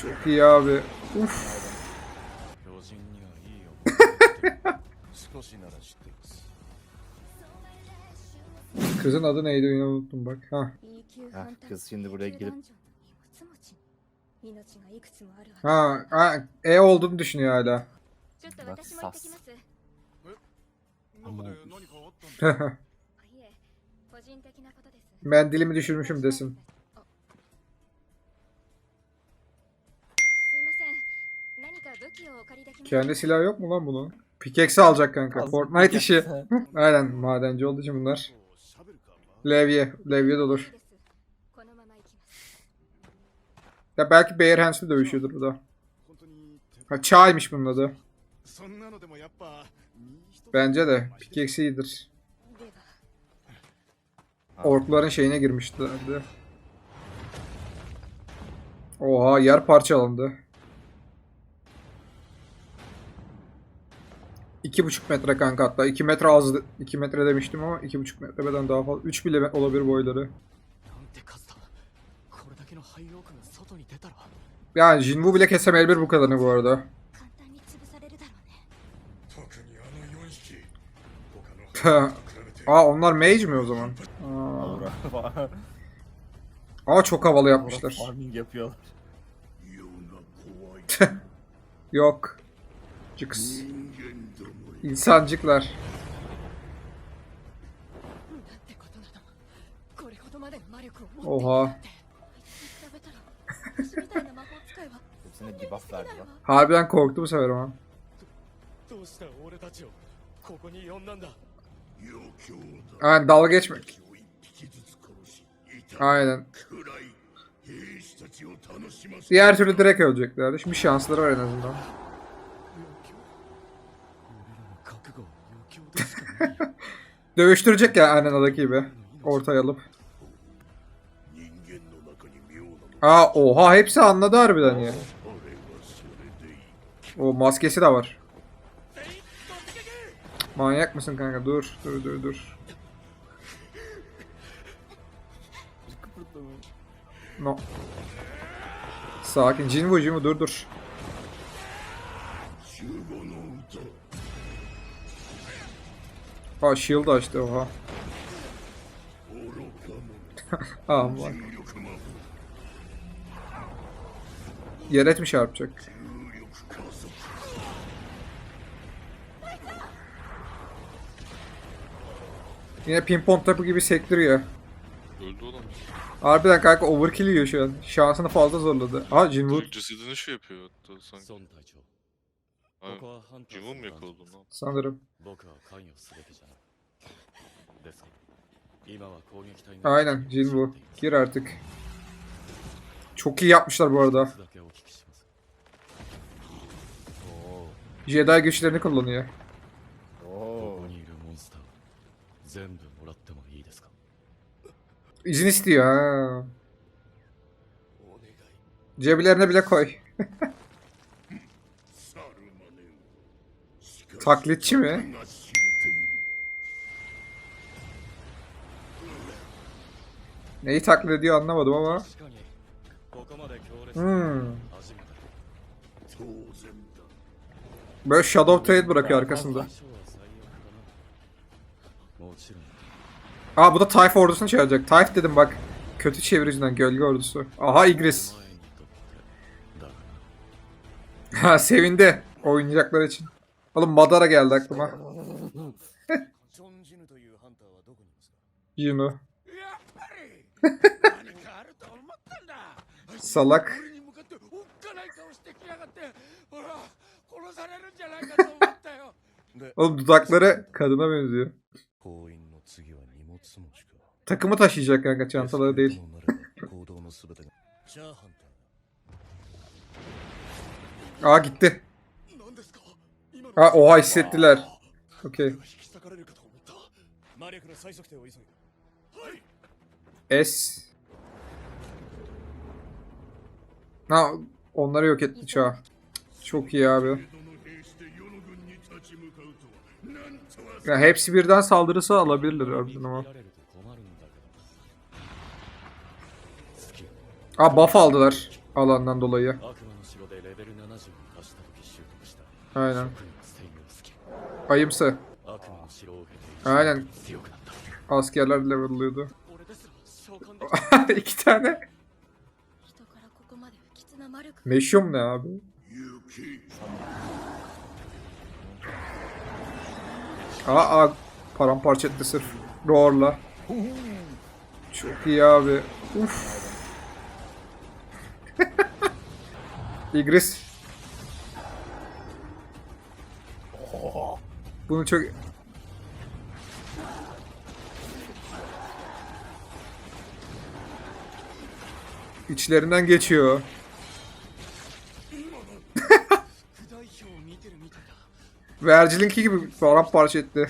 Çok iyi abi. Uf. Kızın adı neydi yine unuttum bak. Ha. ha kız şimdi buraya girip Ha, ha e olduğunu düşünüyor hala. Bak sas. ben dilimi düşürmüşüm desin. Kendi silah yok mu lan bunun? Pickaxe alacak kanka. Az Fortnite işi. Aynen madenci olduğu için bunlar. Levye. Levye de olur. Ya belki Bear Hands'le dövüşüyordur bu da. Ha çaymış bunun adı. Bence de. Pickaxe iyidir. Orkların şeyine girmişti. Oha yer parçalandı. 2,5 metre kanka hatta. 2 metre az 2 metre demiştim ama 2,5 metreden daha fazla. 3 bile olabilir boyları. Yani Jinwu bile kesemeyebilir bu kadarını bu arada. Aa onlar mage mi o zaman? Aa. Aa çok havalı yapmışlar. Yok. Cıks. İnsancıklar. Oha. Harbiden korktu bu sefer ama. Aynen dalga geçmek. Aynen. Diğer türlü direkt öleceklerdi. Şimdi şansları var en azından. Dövüştürecek ya aynen adaki gibi. Ortaya alıp. Aa oha hepsi anladı harbiden ya. O maskesi de var. Manyak mısın kanka? Dur, dur, dur, dur. No. Sakin. Jinwu, Jinwu dur dur. Aa shield açtı oha. ah bak. Yere mi çarpacak? Yine pimpon topu gibi sektiriyor. Öldü olan. Harbiden kanka overkill yiyor şu an. Şansını fazla zorladı. Aa Jinwu Direkt cesedini şey yapıyor hatta sanki. Abi, Cumhur mu? Sanırım. Aynen Jin bu. Gir artık. Çok iyi yapmışlar bu arada. Jedi güçlerini kullanıyor. İzin istiyor ha. Ceblerine bile koy. Taklitçi mi? Neyi taklit ediyor anlamadım ama. Hmm. Böyle Shadow Trade bırakıyor arkasında. Aa bu da Tayf ordusunu çağıracak. Tayf dedim bak. Kötü çeviricinden gölge ordusu. Aha İgris. Ha sevindi oyuncaklar için. Oğlum Madara geldi aklıma. Jinu. Salak. Oğlum dudakları kadına benziyor. Takımı taşıyacak kanka çantaları değil. Aa gitti. Ha oha hissettiler. Okey. S. Ha onları yok etti çağ. Çok iyi abi. Ya hepsi birden saldırısı alabilirler harbiden ama. Aa buff aldılar alandan dolayı. Aynen. Ayımsı. Aynen. Askerler level'lıyordu. İki tane. Meşhum ne abi? Aa, aa paramparça etti sırf. Roar'la. Çok iyi abi. Uf. İgris Bunu çok... İçlerinden geçiyor. Vercilinki gibi paramparça etti.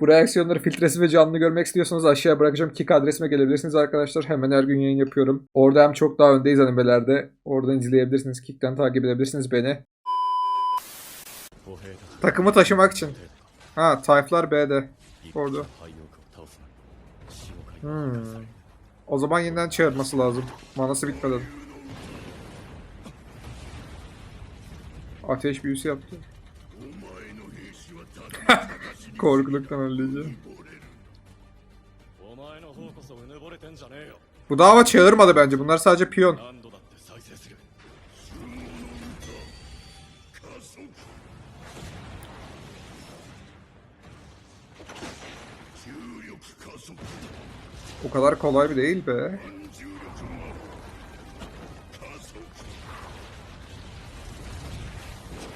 Bu reaksiyonları filtresi ve canlı görmek istiyorsanız aşağıya bırakacağım. Kick adresime gelebilirsiniz arkadaşlar. Hemen her gün yayın yapıyorum. Orada hem çok daha öndeyiz animelerde. Oradan izleyebilirsiniz. Kick'ten takip edebilirsiniz beni. Takımı taşımak için. Ha, Tayflar B'de. Orada. Hmm. O zaman yeniden çağırması lazım. Manası bitmeden. Ateş büyüsü yaptı. Korkuluktan öleceğim. Bu dava çağırmadı bence. Bunlar sadece piyon. O kadar kolay bir değil be.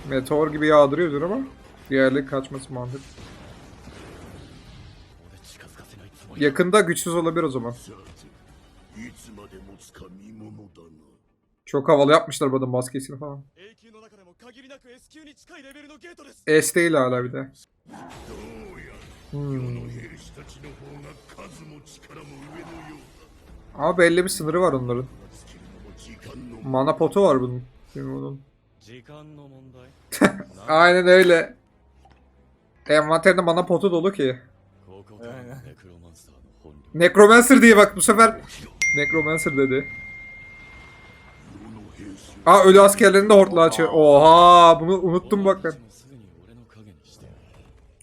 Meteor gibi yağdırıyordur ama diğerleri kaçması mantık. Yakında güçsüz olabilir o zaman. Çok havalı yapmışlar bu maskesini falan. S değil hala bir de. Hmm. Ama belli bir sınırı var onların. Mana potu var bunun. bunun. Aynen öyle. Envanterinde mana potu dolu ki. Necromancer diye bak bu sefer Necromancer dedi. Aa ölü askerlerini de hortla açıyor. Oha bunu unuttum bak ben.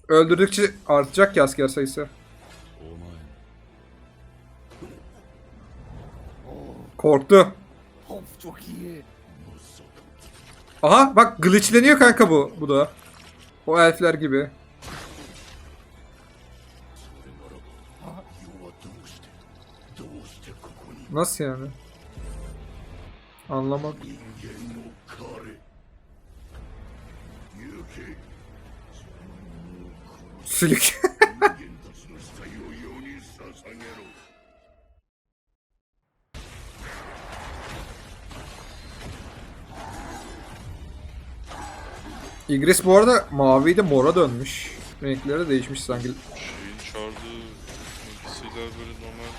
Öldürdükçe artacak ya asker sayısı. Korktu. Çok iyi. Aha bak glitchleniyor kanka bu. Bu da. O elfler gibi. Nasıl yani? Anlamak. Sülük. İgris bu arada mavi de mora dönmüş. Renkleri de değişmiş sanki. Şeyin çağırdığı ultisiyle böyle normal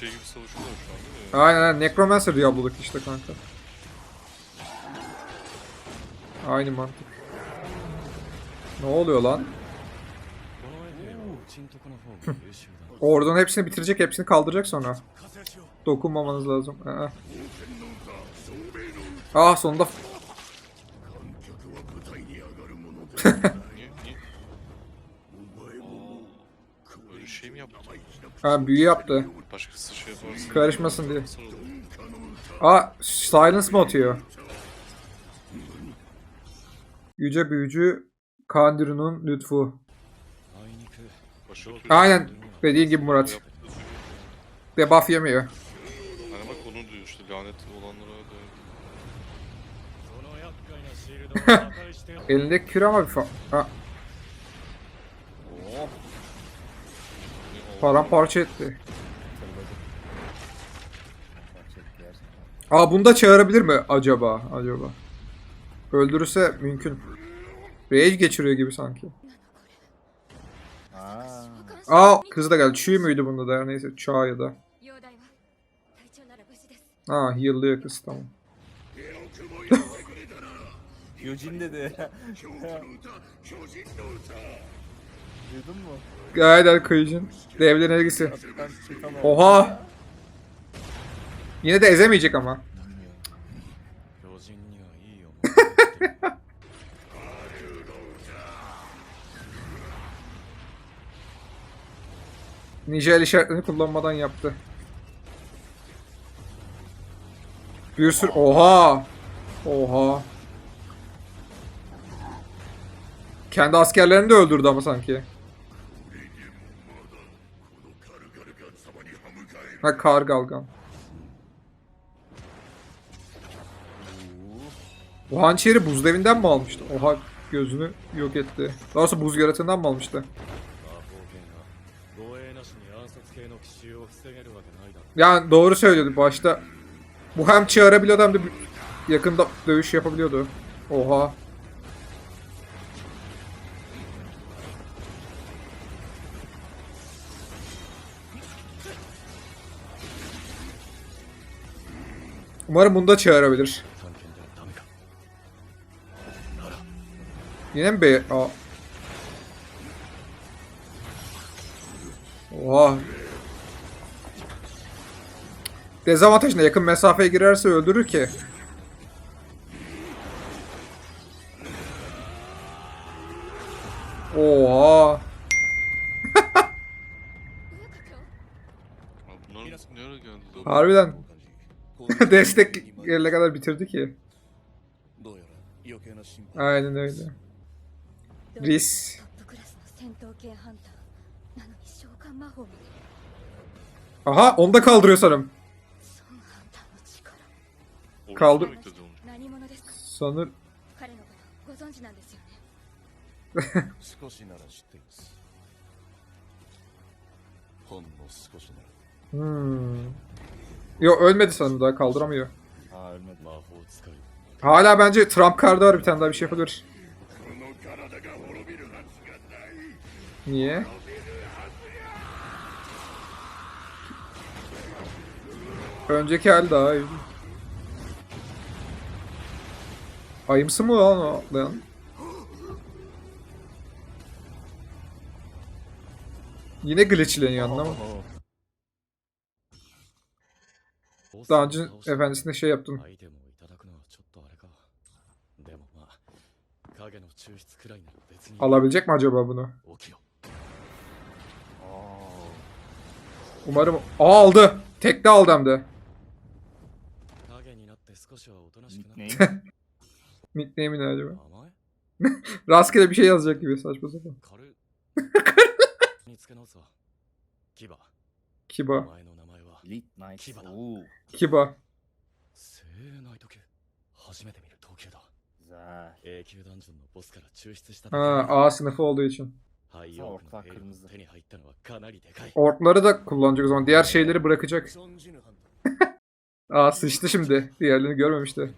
şey gibi savaşıyorlar şu an değil aynen Necromancer Diablo'daki işte kanka. Aynı mantık. Ne oluyor lan? Oradan hepsini bitirecek, hepsini kaldıracak sonra. Dokunmamanız lazım. Ee, eh. Ah sonunda. şey mi? Ha büyü yaptı. Karışmasın diye. Aa silence mı atıyor? Yüce büyücü Kandür'ün lütfu. Aynen dediğin gibi Murat. Debuff yemiyor. Hani bak onu diyor işte lanet olanlara da. Elinde kür ama bir fa... Ha. Oh. Paramparça etti. Aa bunu da çağırabilir mi acaba? Acaba. Öldürürse mümkün. Rage geçiriyor gibi sanki. Aa kız da geldi. Çüğ müydü bunda da? Neyse çağ ya da. Aa heal'lıyor kız tamam. Yojin dedi. Duydun mu? Gayet Erkoyucun. Devlerin ergisi. Oha! Yine de ezemeyecek ama. Ninja el işaretlerini kullanmadan yaptı. Bir sürü... Oha! Oha! Kendi askerlerini de öldürdü ama sanki. Ha kar galgan. Bu hançeri buz devinden mi almıştı? Oha gözünü yok etti. Daha doğrusu buz yaratığından mı almıştı? Yani doğru söylüyordu başta. Bu hem çağırabiliyordu hem de yakında dövüş yapabiliyordu. Oha. Umarım bunu da çağırabilir. Yine mi be? Aa. Oha. Dezavantajına yakın mesafeye girerse öldürür ki. Oha. Harbiden. Destek yerine kadar bitirdi ki. Aynen öyle. Riz. Aha onu da kaldırıyor sanırım. Kaldı. Sanır. hmm. Yo ölmedi sanırım daha kaldıramıyor. Ha ölmedi. Hala bence Trump kartı var bir tane daha bir şey yapabilir. Niye? Önceki hal daha iyi. Ayımsı mı lan o atlayan? Yine glitchleniyor anlamadım. Daha önce efendisine şey yaptım. Alabilecek mi acaba bunu? Umarım... Aa aldı! Tek de aldı hem de. Nickname'i ne acaba? 名前 Rastgele bir şey yazacak gibi saçma sapan. 軽につけ直すわキバお Kiba. 前の名前は Elite Knight 牙だおお Kiba. 聖内時計初めて見る時計だ Güzel 永久ダンジョンのボスから抽出した Ha, A sınıfı olduğu için. ハイオークのさあ兵力可能が手に入ったのはかなりでかい Orkları da kullanacak o zaman. Diğer şeyleri bırakacak. Aa sıçtı şimdi. Diğerlerini görmemişti.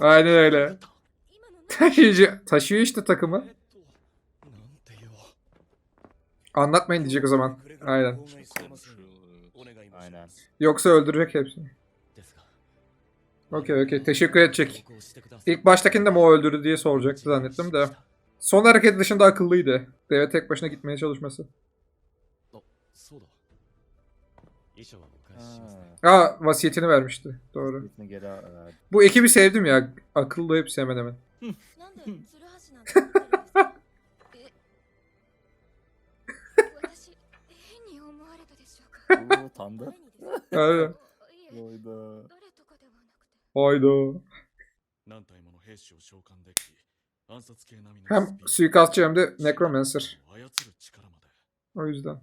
Aynen öyle. Taşıyıcı. Taşıyor işte takımı. Anlatmayın diyecek o zaman. Aynen. Yoksa öldürecek hepsini. Okey okey. Teşekkür edecek. İlk baştakini de mi o öldürdü diye soracaktı zannettim de. Son hareket dışında akıllıydı. Deve tek başına gitmeye çalışması. Aa vasiyetini vermişti. Doğru. Bu ekibi sevdim ya. Akıllı hepsi hemen hemen. Utandı. Hayda. Hayda. Hem suikastçı hem de necromancer. O yüzden.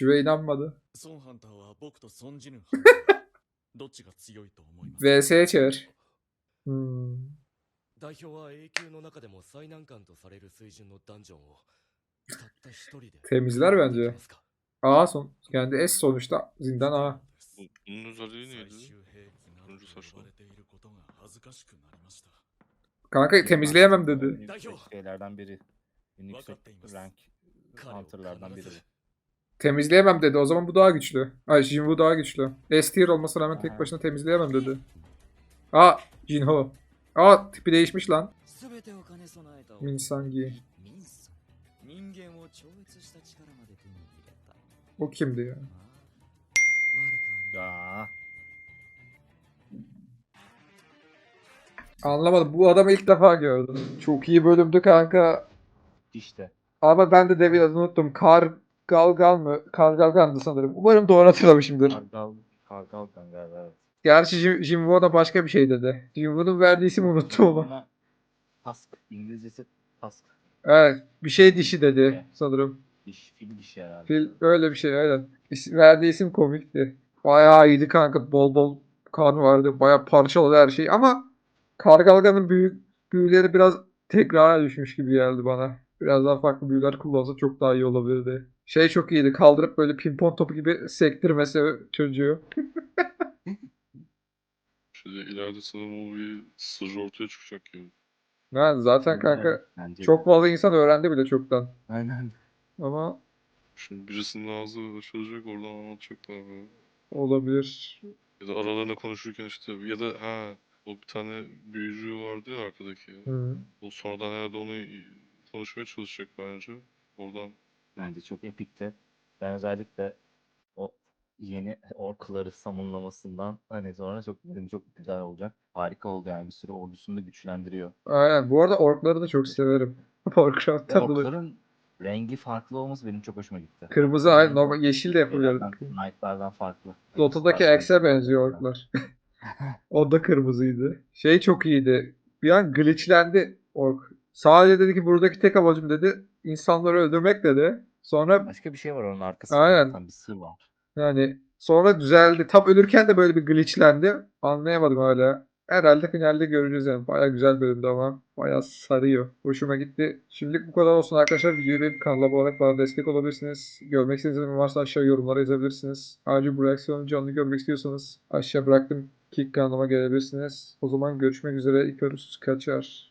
にわかには信じられません Çive inanmadı. ソンハンターは僕とソンジヌハンターどっちが強いと思います VS'ye çağır. Hmm. 代表は永久の中でも最難関とされる水準のダンジョンをたった一人で Temizler bence. できますか A son. Kendi S sonuçta. Zindan A. Bu- Bunun özelliği 最 neydi? 終兵器などと Turuncu saçlı. 呼ばれていることが恥ずかしくなりました Kanka temizleyemem dedi. En yüksek şeylerden biri. En yüksek rank 彼を Hunter'lardan 必 biri. Temizleyemem dedi. O zaman bu daha güçlü. Ay Jinwoo daha güçlü. S tier olmasına rağmen tek başına temizleyemem dedi. Aa Jinho. Aa tipi değişmiş lan. Min Minsangi. O kimdi ya? Ya. Anlamadım. Bu adamı ilk defa gördüm. Çok iyi bölümdü kanka. İşte. Ama ben de devin adını unuttum. Kar Galgal mı? Kar Galgan'dı sanırım. Umarım doğru hatırlamışımdır. Kargal. Kargal kanka evet. Gerçi Jim, Jimbo da başka bir şey dedi. Jimbo'nun verdiği ismi unuttum ama. Task. İngilizcesi task. Evet. Bir şey dişi dedi sanırım. Diş, fil dişi herhalde. Fil öyle bir şey aynen. İs- verdiği isim komikti. Bayağı iyiydi kanka. Bol bol kan vardı. Bayağı parçaladı her şey. Ama Kargalga'nın büyük büyüleri biraz tekrara düşmüş gibi geldi bana. Biraz daha farklı büyüler kullansa çok daha iyi olabilirdi. Şey çok iyiydi. Kaldırıp böyle pimpon topu gibi sektirmesi çocuğu. Şimdi ileride sanırım o bir sır ortaya çıkacak gibi. Yani zaten kanka Bence çok fazla insan öğrendi bile çoktan. Aynen. Ama Şimdi birisinin ağzı açılacak oradan anlatacaklar böyle. olabilir. Ya da aralarında konuşurken işte ya da ha o bir tane büyücü vardı ya arkadaki. Hı. O sonradan herhalde onu konuşmaya çalışacak bence. Oradan Bence çok epikti. Ben özellikle o yeni orkları samunlamasından hani sonra çok dedim çok güzel olacak. Harika oldu yani bir sürü ordusunu da güçlendiriyor. Aynen. Bu arada orkları da çok severim. Ve Warcraft'tan dolayı. orkların rengi farklı olması benim çok hoşuma gitti. Kırmızı aynı normal yeşil de yapabilirdim. Knight'lardan, farklı. Dota'daki X'e benziyor orklar. o da kırmızıydı. Şey çok iyiydi. Bir an glitchlendi ork. Sadece dedi ki buradaki tek amacım dedi insanları öldürmek dedi. Sonra Başka bir şey var onun arkasında. Aynen. Bir sır var. yani sonra düzeldi. Tam ölürken de böyle bir glitchlendi. Anlayamadım hala. Herhalde finalde göreceğiz yani. Baya güzel bölümdü ama. Baya sarıyor. Hoşuma gitti. Şimdilik bu kadar olsun arkadaşlar. Videoyu beğenip kanala abone bana destek olabilirsiniz. Görmek istediğiniz varsa aşağı yorumlara yazabilirsiniz. Ayrıca bu reaksiyonu canlı görmek istiyorsanız aşağı bıraktım. Kick kanalıma gelebilirsiniz. O zaman görüşmek üzere. İlk kaçar.